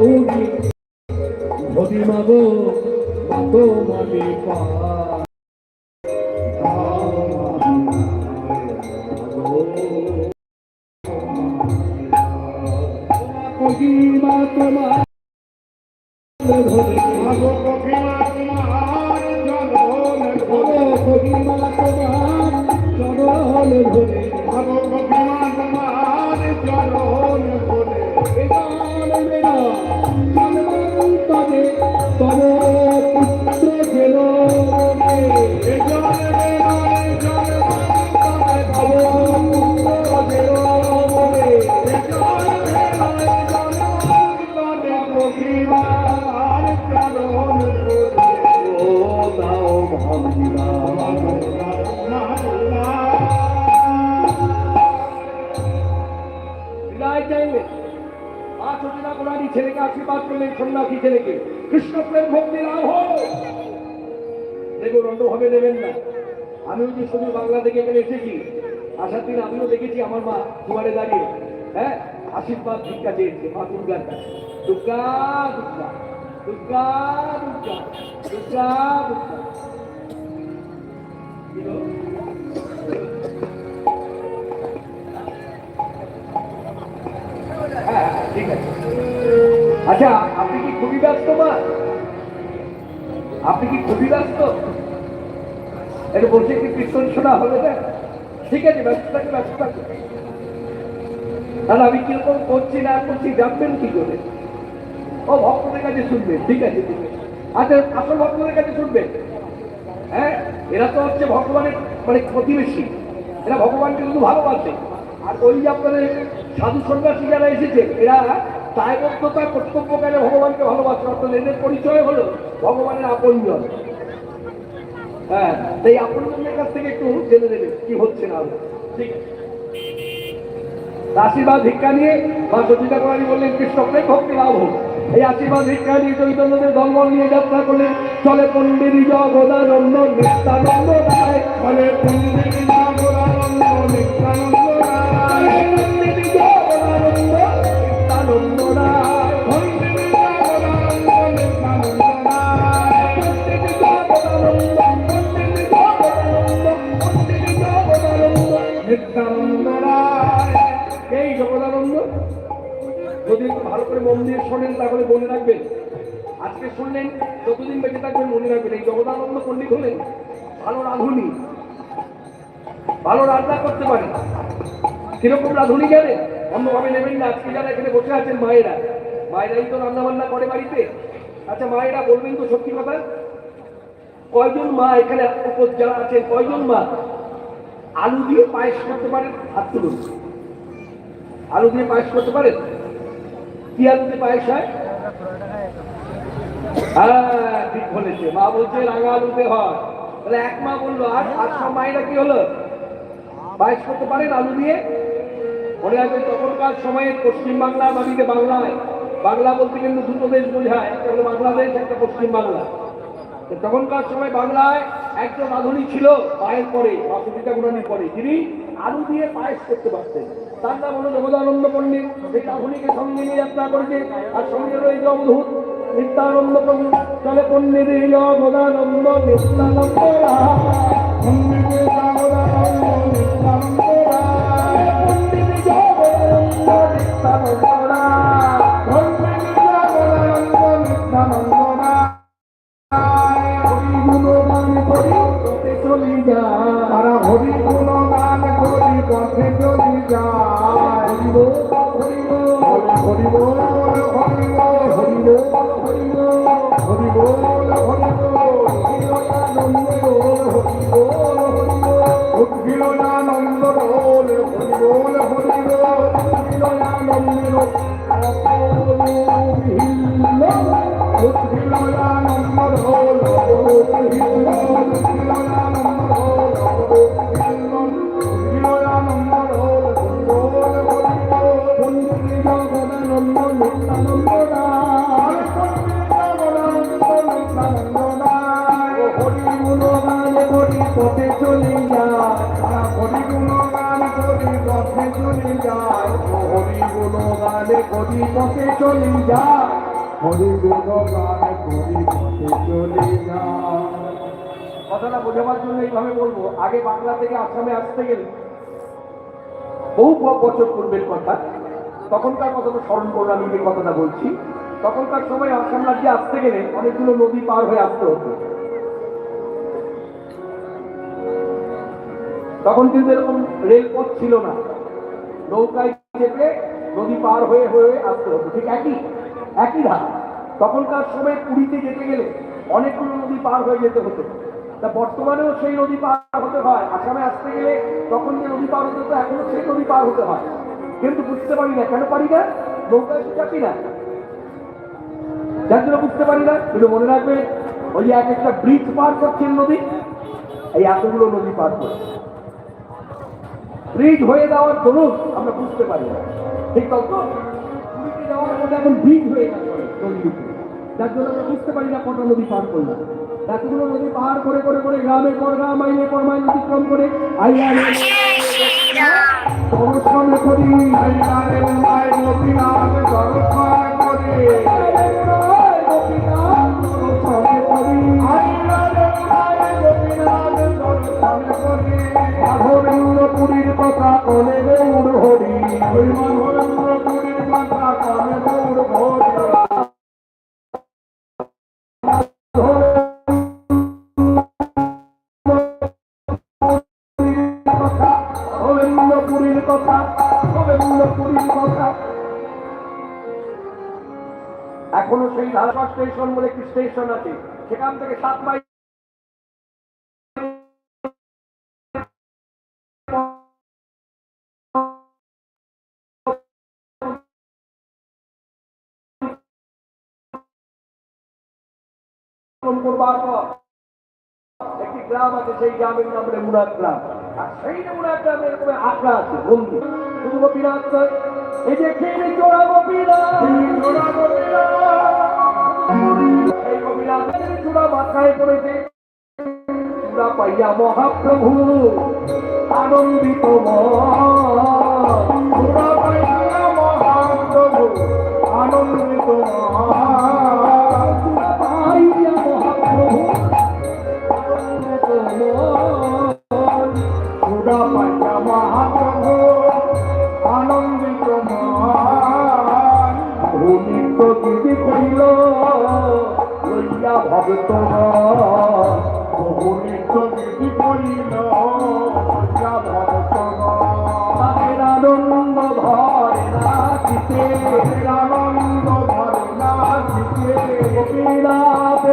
উড়ি ধরি মাগো মাগো মালি পা কহিমা তোমার ধরে মাগো কপিমা তোমার জনন ও করলেন সন্ন্যাসী ছেলেকে? কৃষ্ণ প্রেম ভক্তি লাভ হোক। দেখুন অন্যভাবে নেবেন না। আমিও যে শুধু বাংলা থেকে এখানে এসেছি। আসার দিন আমিও দেখেছি আমার মা দুয়ারে দাঁড়িয়ে। হ্যাঁ? আশীর্বাদ ভিক্ষা চেয়েছে মা দুর্গার কাছে। দুর্গা দুর্গা দুর্গা দুর্গা দুর্গা দুর্গা? হ্যাঁ, হ্যাঁ, ঠিক আছে। আচ্ছা খুবই ব্যস্ত, মা। আপনি কি খুবই ব্যস্ত? একটু বসে কি কীর্তন শোনা হবে না ঠিক আছে, ব্যস্ত থাকে ব্যস্ত থাকে। তাহলে আমি কীরকম করছি, না করছি, জানবেন কি করে? ও, ভক্তদের কাছে শুনবেন ঠিক আছে। আচ্ছা আসল ভক্তদের কাছে শুনবেন। হ্যাঁ এরা তো হচ্ছে ভগবানের মানে প্রতিবেশী। এরা ভগবানকে শুধু ভালোবাসে। আর ওই যে আপনাদের সাধু সন্ন্যাসী যারা এসেছে, এরা দায়বদ্ধতা কর্তব্যকারে ভগবানকে ভালোবাসে অর্থাৎ এদের পরিচয় হলো ভগবানের আপনজন। হ্যাঁ সেই আপনজনের কাছ থেকে একটু জেনে নেবেন কি হচ্ছে না ঠিক। আশীর্বাদ ভিক্ষা নিয়ে মা সচিতা কুমারী বললেন কৃষ্ণপ্রেম ভক্তি লাভ হোক। এই আশীর্বাদ ভিক্ষা নিয়ে চৈতন্যদের দলবল নিয়ে যাত্রা করলেন। চলে পণ্ডিত জগদানন্দ, নিত্যানন্দ পণ্ডিত নাগরানন্দ নিত্যানন্দ আজকে শুনলেন যতদিন বেঁচে থাকবেন মনে রাখবেন, এই জগদানন্দ পণ্ডিত হলেন ভালো রাঁধুনি। ভালো রান্না করতে পারে। কীরকম রাঁধুনি জানেন? অন্যভাবে নেবেন না, আজকে যারা এখানে বসে আছেন মায়েরা। মায়েরাই তো রান্না বান্না করে বাড়িতে। আচ্ছা মায়েরা বলবেন তো সত্যি কথা? কয়জন মা এখানে যারা আছেন, কয়জন মা? আলু দিয়ে পায়েস করতে পারেন? হাত তুলুন। আলু দিয়ে পায়েস করতে পারেন? কি আলু দিয়ে পায়েস হয়? তখনকার মাটিতে বাংলায়। বাংলা বলতে কিন্তু দুটো দেশ বোঝায়। একটা বাংলাদেশ, একটা পশ্চিম বাংলা তখনকার সময় বাংলায় একজন রাঁধুনি ছিল, পায়ের পরে বা সুবিধা গুণানির পরে। যিনি আলু দিয়ে পায়েস করতে পারতেন। তার নাম হলো জগদানন্দ পণ্ডিত। সেই রাঁধুনিকে সঙ্গে নিয়ে যাত্রা করেছে। আর সঙ্গে রয়েছে অবধূত নিত্যানন্দ প্রভু চলে পণ্ডিত জগদানন্দ নিত্যানন্দ তারা হরি গুণ গান করি পথে চলি যায় হরি বল, হরি বল, পথে চলি যায় হরি গুণ গান করি পথে চলি যায় হরি গুণ গানে করি পথে চলি যায় হরি গুণ গান কথাটা বোঝাবার জন্য এইভাবে বলব, আগে বাংলা থেকে আসামে আসতে গেলে বহু বছর পূর্বের কথা, তখনকার স্মরণ করলাম কথাটা বলছি, তখনকার সময় আসাম রাজ্যে আসতে গেলে অনেকগুলো নদী পার হয়ে আসতে হতো। তখন কিন্তু এরকম রেলপথ ছিল না, নৌকায় নদী পার হয়ে হয়ে আসতে হতো, ঠিক একই একই ধারা। তখনকার সময় পুরীতে যেতে গেলে অনেকগুলো নদী পার হয়ে যেতে হতো। তা বর্তমানেও সেই নদী পার হতে হয়। আসামে আসতে গেলে তখন যে নদী পার হতে হতো, এখনও সেই নদী পার হতে হয়। কিন্তু বুঝতে পারি না, কেন পারি না? নৌকায় চাপি না? যার জন্য বুঝতে পারি না, কিন্তু মনে রাখবে, ওই এক একটা ব্রিজ পার করছেন নদী, এই এতগুলো নদী পার করছে ব্রিজ হয়ে যাওয়ার দরুন আমরা বুঝতে পারি না। ঠিক তো পুরীতে যাওয়ার মধ্যে এখন ব্রিজ হয়ে গেছে। নদীর যার জন্য আমরা বুঝতে পারি না কটা নদী পার করলাম। এতগুলো নদী পার করে করে করে গ্রামে পর গ্রাম আইনে পর মাইন অতিক্রম করে আইয়া দর্শন করি। কথা এখনও সেই ধারবা স্টেশন বলে একটি স্টেশন আছে। সেখান থেকে সাত মাইল করবার পর একটি গ্রাম আছে, সেই গ্রামের নাম হলো মুরাদ গ্রাম। আর সেই মুরাদ গ্রামে এরকম আখড়া আছে বন্ধু শুধু গোপীনাথ নয়, এই যে খেয়ে চোরা গোপীনাথ পাইয়া মহাপ্রভু, আনন্দিত মহাপ্রভু, আনন্দিত মহান।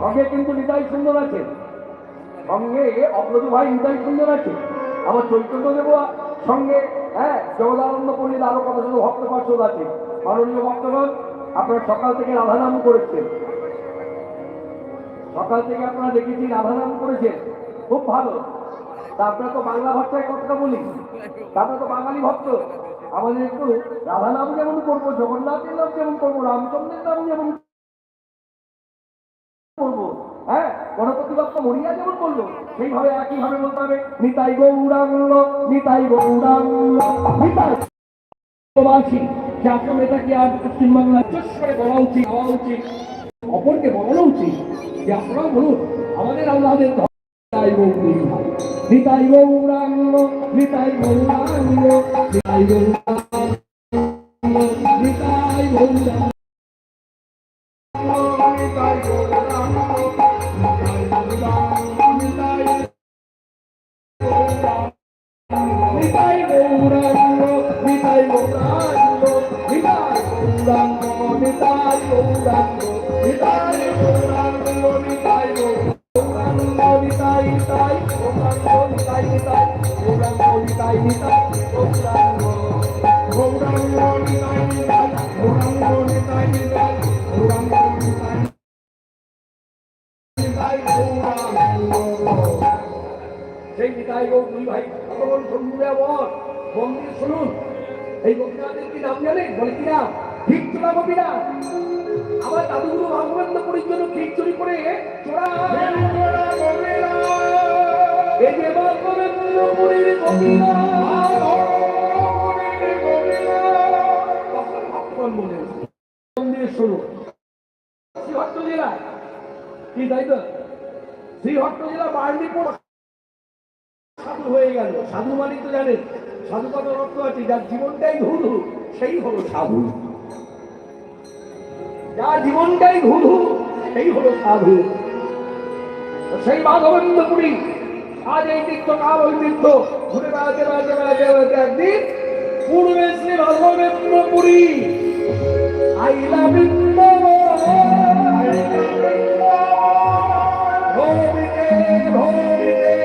সঙ্গে কিন্তু হৃদয় সুন্দর আছে। সঙ্গে অগ্রদু ভাই হৃদয় সুন্দর আছে। আমার চৈতন্য দেব সঙ্গে হ্যাঁ জগদানন্দ পণ্ডিত আরও কত শত ভক্ত পার্ষদ আছে। মাননীয় ভক্তগণ, আপনারা সকাল থেকে রাধা নাম করেছেন। সকাল থেকে আপনারা দেখেছি রাধা নাম করেছেন। খুব ভালো। তা আপনারা তো বাংলা ভাষায় কথাটা বলি। তা আমরা তো বাঙালি ভক্ত। আমাদের একটু রাধা নাম যেমন করব জগন্নাথের নাম যেমন করব, রামচন্দ্রের নাম যেমন করব হ্যাঁ? গণপতি বাপ্পা মরিয়া যেমন বলল সেইভাবে একইভাবে বলতে হবে, নিতাই গৌরাঙ্গ নিতাই গৌরাঙ্গ, নিতাই প্রবাসী যে আসলে এটাকে আর পশ্চিমবাংলার করে বলা উচিত হওয়া উচিত, অপরকে বলানো উচিত, যে আপনারাও বলুন আমাদের আল্লাহদের ধর্ম নিতাই গৌরী নিতাই গৌরাঙ্গ নিতাই গৌরাঙ্গ নিতাই গৌরাঙ্গ নিতাই গৌরাঙ্গ নিতাই গৌরাঙ্গ, নিতাই গৌরাঙ্গ, নিতাই নিতাই গৌরাঙ্গ নিতাই গৌরাঙ্গ নিতাই গৌরাঙ্গ নিতাই গৌরাঙ্গ নিতাই গৌরাঙ্গ নিতাই গৌরাঙ্গ সেই নিতাই গৌ দুই ভাই ভগবান সন্ধ্যে বল মন্দির শুনুন এই গোপীনাথের কি নাম জানেন বলে কি ঠিক চোরা গোপীনাথ আমার দাদুগুরু ভগবন্ত পুরীর জন্য ঠিক চুরি করে চোরা শুনুন। শ্রীহট্ট কি তাই তো? শ্রীহট্ট জেলা বার্নিপুর সাধু হয়ে গেল। সাধু মানে তো জানেন, সাধু আছে, যার জীবনটাই ধুধু সেই হলো সাধু। যার জীবনটাই ধুধু সেই হলো সাধু। সেই মাধবেন্দ্রপুরী আজ এই তীর্থ, কাল ওই তীর্থ। ঘুরে বেড়াতে বেড়াতে বেড়াতে বেড়াতে একদিন পূর্বে শ্রী মাধবেন্দ্রপুরী আইলা বৃন্দাবন ভৌমিকে ভৌমিকে